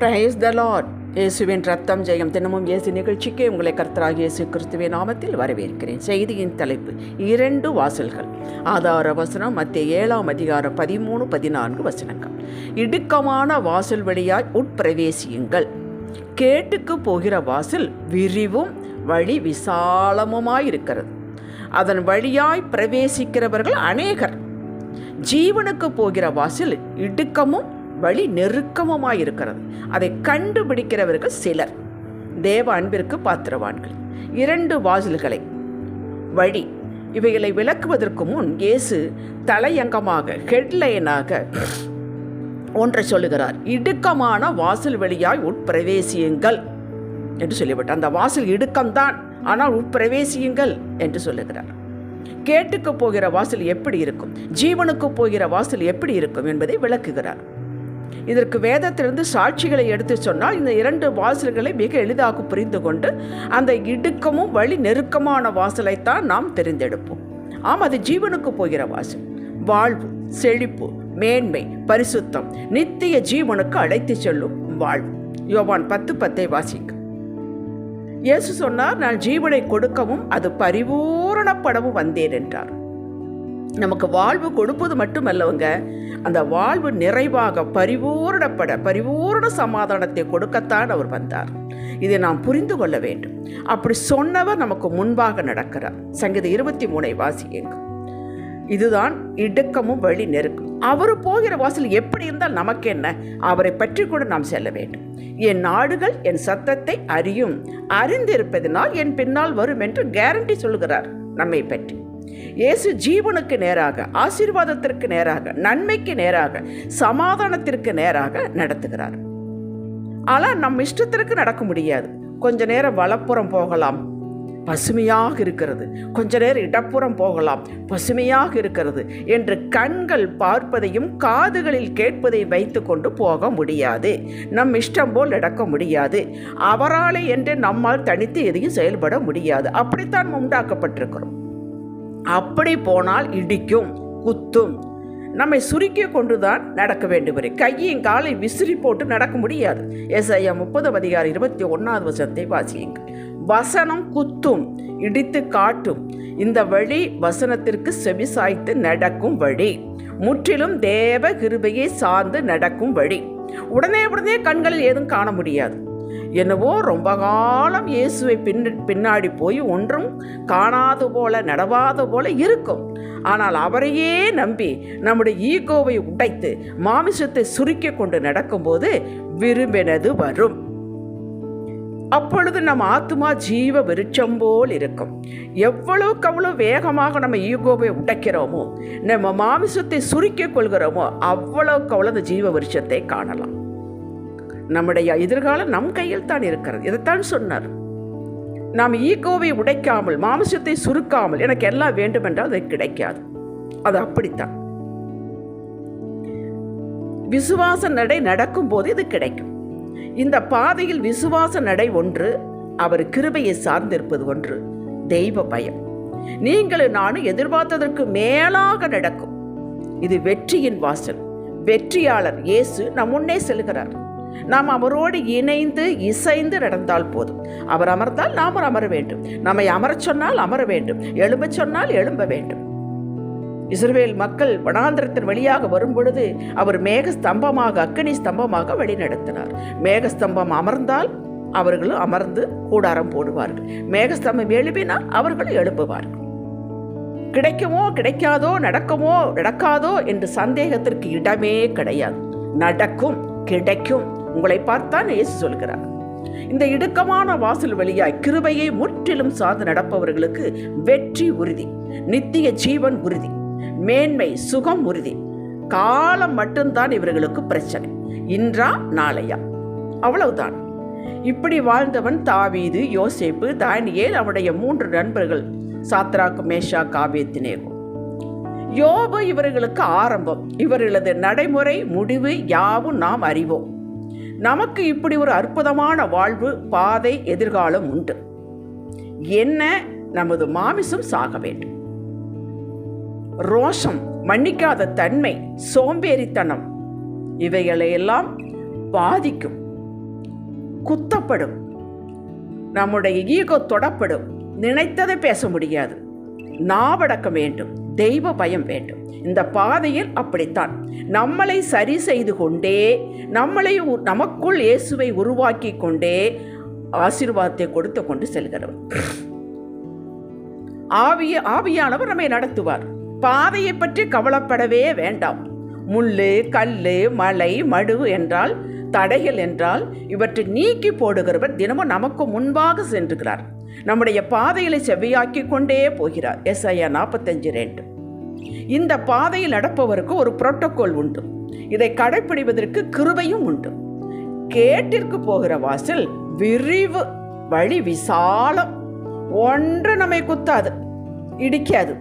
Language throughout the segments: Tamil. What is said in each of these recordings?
ப்ரைஸ் த லார்ட் இயேசுவின் ரத்தம் ஜெயம். தினமும் இயேசு நிகழ்ச்சிக்கு உங்களை கர்த்தராக இயேசு கிறிஸ்துவின் நாமத்தில் வரவேற்கிறேன். செய்தியின் தலைப்பு இரண்டு வாசல்கள். ஆதார வசனம் மத்திய ஏழாம் அதிகாரம் பதிமூணு பதினான்கு வசனங்கள். இடுக்கமான வாசல் வழியாய் உட்பிரவேசியுங்கள். கேட்டுக்கு போகிற வாசல் விரிவும் வழி விசாலமுமாயிருக்கிறது. அதன் வழியாய் பிரவேசிக்கிறவர்கள் அநேகர். ஜீவனுக்கு போகிற வாசல் இடுக்கமும் வழி நெருக்கமுமாயிருக்கிறது. அதை கண்டுபிடிக்கிறவர்கள் சிலர். தேவ அன்பிற்கு பாத்திரவான்கள். இரண்டு வாசல்களை. வழி. இவைகளை விளக்குவதற்கு முன் இயேசு தலையங்கமாக ஹெட்லைனாக ஒன்றை சொல்லுகிறார். இடுக்கமான வாசல் வழியாய் உட்பிரவேசியுங்கள் என்று சொல்லிவிட்டார். அந்த வாசல் இடுக்கம்தான் ஆனால் உட்பிரவேசியுங்கள் என்று சொல்லுகிறார். கேட்டுக்கு போகிற வாசல் எப்படி இருக்கும்? ஜீவனுக்கு போகிற வாசல் எப்படி இருக்கும் என்பதை விளக்குகிறார். இதற்கு வேதத்திலிருந்து சாட்சிகளை எடுத்து சொன்னால் இந்த இரண்டு வாசல்களை மிக எளிதாக புரிந்து கொண்டு அந்த இடுக்கமும் வழி நெருக்கமான வாசலைத்தான் நாம் தெரிந்தெடுப்போம். ஆம் அது ஜீவனுக்கு போகிற வாசல். வாழ்வு செழிப்பு மேன்மை பரிசுத்தம் நித்திய ஜீவனுக்கு அழைத்து செல்லும் வாழ்வு. யோவான் பத்து பத்தை வாசிக்க இயேசு சொன்னார் நான் ஜீவனை கொடுக்கவும் அது பரிபூரணப்படவும் வந்தேன் என்றார். நமக்கு வாழ்வு கொடுப்பது மட்டுமல்லவங்க அந்த வாழ்வு நிறைவாக பரிபூரணப்பட பரிபூரண சமாதானத்தை கொடுக்கத்தான் அவர் வந்தார். இதை நாம் புரிந்து கொள்ள வேண்டும். அப்படி சொன்னவர் நமக்கு முன்பாக நடக்கிறார். சங்கீத இருபத்தி மூணை வாசியுங்க இதுதான் இடுக்கமும் வழி நெருக்கம். அவர் போகிற வாசல் எப்படி இருந்தால் நமக்கு என்ன? அவரை பற்றி கூட நாம் செல்ல வேண்டும். என் நாடுகள் என் சத்தத்தை அறியும். அறிந்திருப்பதனால் என் பின்னால் வரும் என்று கேரண்டி சொல்கிறார் நம்மை பற்றி. இயேசு ஜீவனுக்கு நேராக ஆசீர்வாதத்திற்கு நேராக நன்மைக்கு நேராக சமாதானத்திற்கு நேராக நடத்துகிறார். ஆனால் நம் இஷ்டத்திற்கு நடக்க முடியாது. கொஞ்ச நேரம் வலப்புறம் போகலாம் பசுமையாக இருக்கிறது. கொஞ்ச நேரம் இடப்புறம் போகலாம் பசுமையாக இருக்கிறது என்று கண்கள் பார்ப்பதையும் காதுகளில் கேட்பதை வைத்து கொண்டு போக முடியாது. நம் இஷ்டம் போல் நடக்க முடியாது. அவராலே என்று நம்மால் தனித்து எதையும் செயல்பட முடியாது. அப்படித்தான் உண்டாக்கப்பட்டிருக்கிறோம். அப்படி போனால் இடிக்கும் குத்தும். நம்மை சுருக்கி கொண்டு தான் நடக்க வேண்டும் வரை கையும் காலை விசிறி போட்டு நடக்க முடியாது. எஸ் ஐயா முப்பது அதிகாரம் இருபத்தி ஒன்றாவது வசனத்தை வாசியுங்க வசனம் குத்தும் இடித்து காட்டும். இந்த வழி வசனத்திற்கு செவிசாய்த்து நடக்கும் வழி. முற்றிலும் தேவ கிருபையை சார்ந்து நடக்கும் வழி. உடனே உடனே கண்களில் ஏதும் காண முடியாது. என்னவோ ரொம்ப காலம் இயேசுவை பின் பின்னாடி போய் ஒன்றும் காணாது போல நடவாது போல இருக்கும். ஆனால் அவரையே நம்பி நம்முடைய ஈகோவை உடைத்து மாமிசத்தை சுருக்கி கொண்டு நடக்கும்போது விரும்பினது வரும். அப்பொழுது நம்ம ஆத்மா ஜீவ விருட்சம் போல் இருக்கும். எவ்வளவுக்கு அவ்வளோ வேகமாக நம்ம ஈகோவை உடைக்கிறோமோ நம்ம மாமிசத்தை சுருக்கிக் கொள்கிறோமோ அவ்வளவுக்கு அவ்வளோ அந்த ஜீவ விருட்சத்தை காணலாம். நம்முடைய எதிர்காலம் நம் கையில் தான் இருக்கிறது. இதைத்தான் சொன்னார். நாம் ஈகோவை உடைக்காமல் மாம்சத்தை சுருக்காமல் எனக்கு எல்லாம் வேண்டுமென்றால் அது கிடைக்காது. அது அப்படித்தான். விசுவாச நடை நடக்கும் போது இது கிடைக்கும். இந்த பாதையில் விசுவாச நடை ஒன்று அவர் கிருபையை சார்ந்திருப்பது ஒன்று தெய்வ பயம். நீங்களும் நானும் எதிர்பார்த்ததற்கு மேலாக நடக்கும். இது வெற்றியின் வாசல். வெற்றியாளர் இயேசு நம் முன்னே செல்கிறார். நாம் அவரோடு இணைந்து இசைந்து நடந்தால் போதும். அவர் அமர்ந்தால் நாம் அமர வேண்டும். நம்மை அமரச் சொன்னால் அமர வேண்டும். எழும்ப சொன்னால் எழும்ப வேண்டும். இஸ்ரேல் மக்கள் வனாந்திரத்தின் வழியாக வரும் பொழுது அவர் மேக ஸ்தம்பமாக அக்கினி ஸ்தம்பமாக வழிநடத்தினார். மேகஸ்தம்பம் அமர்ந்தால் அவர்களும் அமர்ந்து கூடாரம் போடுவார்கள். மேகஸ்தம்பம் எழுப்பினால் அவர்களும் எழுப்புவார்கள் கிடைக்குமோ கிடைக்காதோ நடக்குமோ நடக்காதோ என்று சந்தேகத்திற்கு இடமே கிடையாது. நடக்கும் கிடைக்கும். உங்களை பார்த்தான் இயேசு சொல்கிறார் இந்த இடுக்கமான வாசல் வழியாய் கிருபையை முற்றிலும் சார்ந்து நடப்பவர்களுக்கு வெற்றி உறுதி நித்திய ஜீவன் உறுதி மேன்மை சுகம் உறுதி. காலம் மட்டும்தான் இவர்களுக்கு பிரச்சனை. இன்றா நாளையா? அவ்வளவுதான். இப்படி வாழ்ந்தவன் தாவீது யோசேப்பு தானியேல் அவனுடைய மூன்று நண்பர்கள் சாத்ராக்கு மேஷா காவியத்தினேகும் யோபு இவர்களுக்கு ஆரம்பம். இவர்களது நடைமுறை முடிவு யாவும் நாம் அறிவோம். நமக்கு இப்படி ஒரு அற்புதமான வாழ்வு பாதை எதிர்காலம் உண்டு. என்ன? நமது மாமிசம் சாக வேண்டும். ரோஷம் மன்னிக்காத தன்மை சோம்பேறித்தனம் இவைகளையெல்லாம் பாதிக்கும் குத்தப்படும் நம்முடைய ஈகோ தொடப்படும் நினைத்ததை பேச முடியாது நாவடக்கம் வேண்டும். தெய்வ பயம் வேண்டும். இந்த பாதையில் அப்படித்தான். நம்மளை சரி செய்து கொண்டே நம்மளை உ- நமக்குள் இயேசுவை உருவாக்கி கொண்டே ஆசீர்வாதத்தை கொடுத்து கொண்டு செல்கிறவர். ஆவிய ஆவியானவர் நம்மை நடத்துவார். பாதையை பற்றி கவலைப்படவே வேண்டாம். முள்ளு கல் மலை மடு என்றால் தடைகள் என்றால் இவற்றை நீக்கி போடுகிறவர் தினமும் நமக்கு முன்பாக சென்றுகிறார். நம்முடைய பாதைகளை செவ்வையாக்கி கொண்டே போகிறார். எஸ்ஐயா நாற்பத்தஞ்சு ரெண்டு. இந்த பாதையில் நடப்பவருக்கு ஒரு புரோட்டோகால் உண்டு. இதை கடைப்பிடிப்பதற்கு கிருபையும் உண்டு. கேட்டிற்கு போகிற வாசல் விரிவு வழி விசாலம். ஒன்று நம்மை குத்தாது இடிக்காது.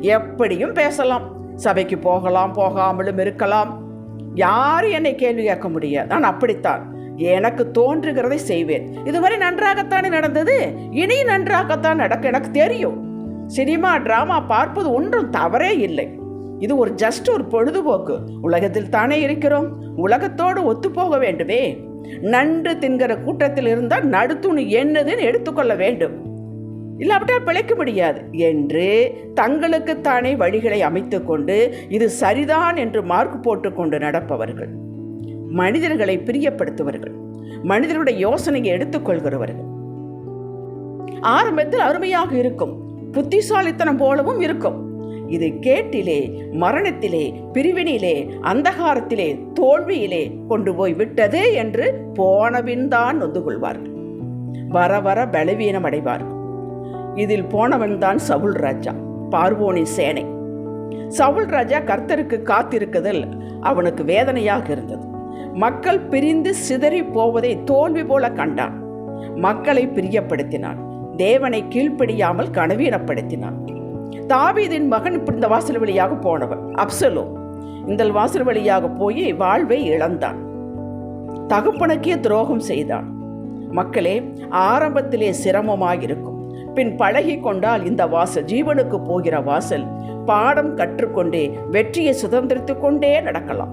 எப்படியும் பேசலாம். சபைக்கு போகலாம் போகாமலும் இருக்கலாம். யாரும் என்னை கேள்வி கேட்க முடியாது. நான் அப்படித்தான். எனக்கு தோன்றுகிறதை செய்வேன். இதுவரை நன்றாகத்தானே நடந்தது? இனி நன்றாகத்தான் நடக்க எனக்கு தெரியும். சினிமா ட்ராமா பார்ப்பது ஒன்றும் தவறே இல்லை. இது ஒரு ஜஸ்ட் ஒரு பொழுதுபோக்கு. உலகத்தில் தானே இருக்கிறோம். உலகத்தோடு ஒத்துப்போக வேண்டுமே. நன்று தின்கிற கூட்டத்தில் இருந்தால் நடுத்துணி என்னதுன்னு எடுத்துக்கொள்ள வேண்டும். இல்லாவிட்டால் பிழைக்க முடியாது. என்று தங்களுக்குத்தானே வழிகளை அமைத்துக்கொண்டு இது சரிதான் என்று மார்க் போட்டுக்கொண்டு நடப்பவர்கள் மனிதர்களை பிரியப்படுத்துவர்கள் மனிதர்களுடைய யோசனையை எடுத்துக்கொள்கிறவர்கள் ஆரம்பத்தில் அருமையாக இருக்கும் புத்திசாலித்தனம் போலவும் இருக்கும். இது கேட்டிலே மரணத்திலே பிரிவினிலே அந்தகாரத்திலே தோல்வியிலே கொண்டு போய் விட்டது என்று போனபின் தான் நொந்து கொள்வார்கள். வர வர பலவீனம் அடைவார்கள் இதில் போனவன் தான் சவுல் ராஜா பார்வோனின் சேனை. சவுல் ராஜா கர்த்தருக்கு காத்திருக்குதல் அவனுக்கு வேதனையாக இருந்தது. மக்கள் பிரிந்து சிதறி போவதை தோல்வி போல கண்டான். மக்களை பிரியப்படுத்தினான். தேவனை கீழ்ப்படியாமல் கனவீனப்படுத்தினான். தாவீதின் மகன் இந்த வாசல் வழியாக போனவன் அப்சலோ இந்த வாசல் வழியாக போய் வாழ்வை இழந்தான். தகப்பனுக்கே துரோகம் செய்தான். மக்களே ஆரம்பத்திலே சிரமமாக இருக்கும் பின் பழகி கொண்டால் இந்த வாசல் ஜீவனுக்கு போகிற வாசல். பாடம் கற்றுக்கொண்டே வெற்றியை சுதந்திரித்து கொண்டே நடக்கலாம்.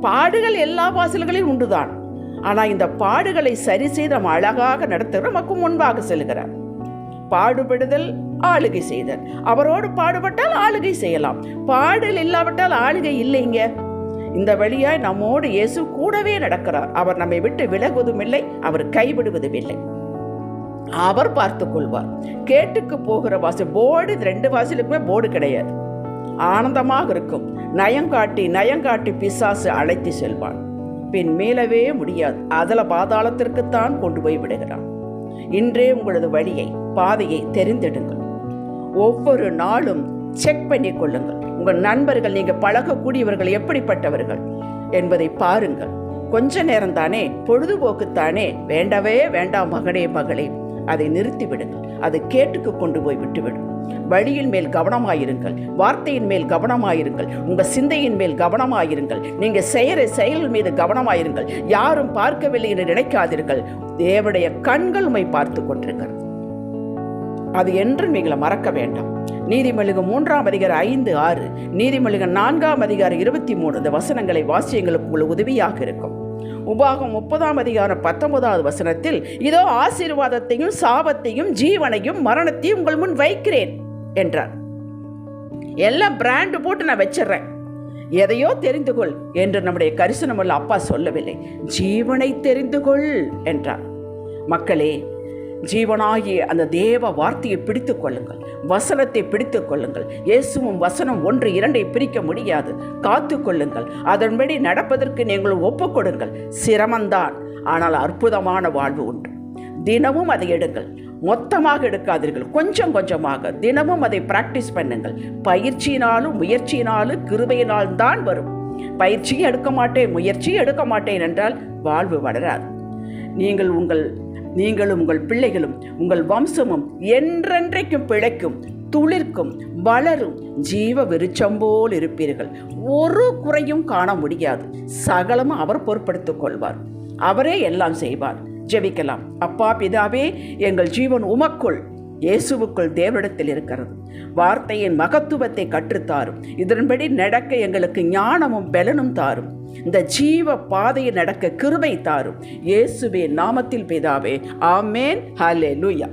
பாடுகள் எல்லா வாசல்களிலும் உண்டுதான். ஆனால் இந்த பாடுகளை சரி செய்து நம்ம அழகாக நடத்துகிற நமக்கு முன்பாக செல்கிறார். பாடுபடுதல் ஆளுகை செய்தல். அவரோடு பாடுபட்டால் ஆளுகை செய்யலாம். பாடல் இல்லாவிட்டால் ஆளுகை இல்லைங்க. இந்த வழியாய் நம்மோடு இயேசு கூடவே நடக்கிறார். அவர் நம்மை விட்டு விலகுவதும் இல்லை அவர் கைவிடுவதும் இல்லை. அவர் பார்த்து கொள்வார். கேட்டுக்கு போகிற வாசல் போர்டு இது ரெண்டு வாசலுக்குமே போர்டு கிடையாது. ஆனந்தமாக இருக்கும். நயங்காட்டி நயங்காட்டி பிசாசு அழைத்து செல்வான். பின் மேலவே முடியாது. அதில் பாதாளத்திற்குத்தான் கொண்டு போய் விடுகிறான். இன்றே உங்களது வழியை பாதையை தெரிந்தெடுங்கள். ஒவ்வொரு நாளும் செக் பண்ணி கொள்ளுங்கள். உங்கள் நண்பர்கள் நீங்கள் பழகக்கூடியவர்கள் எப்படிப்பட்டவர்கள் என்பதை பாருங்கள். கொஞ்ச நேரம் தானே பொழுதுபோக்குத்தானே வேண்டவே வேண்டாம் மகனே மகளே. அதை நிறுத்திவிடுங்கள் அது அதை கேட்டுக்கு கொண்டு போய் விட்டுவிடும். வழியின் மேல் கவனமாயிருங்கள். வார்த்தையின் மேல் கவனமாயிருங்கள். உங்கள் சிந்தையின் மேல் கவனமாயிருங்கள். நீங்கள் செய்கிற செயல் மீது கவனமாயிருங்கள். யாரும் பார்க்கவில்லை என்று நினைக்காதீர்கள். தேவடைய கண்கள் உம்மை பார்த்து கொண்டிருக்கிறது. அது என்றும் நீங்களை மறக்க வேண்டாம். நீதிமொழிகள் மூன்றாம் அதிகாரம் ஐந்து ஆறு. நீதிமொழிகள் நான்காம் அதிகாரம் இருபத்தி மூணு இந்த வசனங்களை வாசியங்களுக்கு உங்களுக்கு உதவியாக இருக்கும். உபாகம் முப்பதாம் அதிகாரம் பத்தொன்பதாவது வசனத்தில் இதோ ஆசீர்வாதத்தையும் சாபத்தையும் ஜீவனையும் மரணத்தையும் உங்கள் முன் வைக்கிறேன் என்றார். எல்லாம் பிராண்டு போட்டு நான் வச்சிடுறேன். எதையோ தெரிந்து கொள் என்று நம்முடைய கரிசனமுள்ள அப்பா சொல்லவில்லை. ஜீவனை தெரிந்து கொள் என்றார். மக்களே ஜீவனாகிய அந்த தேவ வார்த்தையை பிடித்து கொள்ளுங்கள். வசனத்தை பிடித்து கொள்ளுங்கள். இயேசுவும் வசனம் ஒன்று இரண்டை பிரிக்க முடியாது. காத்து கொள்ளுங்கள். அதன்படி நடப்பதற்கு நீங்கள் ஒப்புக்கொடுங்கள் சிரமந்தான். ஆனால் அற்புதமான வாழ்வு உண்டு. தினமும் அதை எடுங்கள். மொத்தமாக எடுக்காதீர்கள். கொஞ்சம் கொஞ்சமாக. தினமும் அதை பிராக்டிஸ் பண்ணுங்கள். பயிற்சியினாலும் முயற்சியினாலும் கிருபையினால் தான் வரும். பயிற்சியும் எடுக்க மாட்டேன் முயற்சியும் எடுக்க மாட்டேன் என்றால் வாழ்வு வளராது. நீங்கள் உங்கள் நீங்களும் உங்கள் பிள்ளைகளும் உங்கள் வம்சமும் என்றென்றைக்கும் பிழைக்கும் துளிர்க்கும் வளரும் ஜீவ விருச்சம் போல் இருப்பீர்கள். ஒரு குறையும் காண முடியாது. சகலமும் அவர் பொறுப்படுத்திக் கொள்வார். அவரே எல்லாம் செய்வார். ஜெபிக்கலாம். அப்பா பிதாவே எங்கள் ஜீவன் உமக்குள் இயேசுவுக்குள் தேவனிடத்தில் இருக்கிறது. வார்த்தையின் மகத்துவத்தை கற்றுத்தாரும். இதன்படி நடக்க எங்களுக்கு ஞானமும் பலனும் தாரும். இந்த ஜீவ பாதையை நடக்க கிருபை தாரும். இயேசுவே நாமத்தில் பிதாவே ஆமேன். ஹalleluya.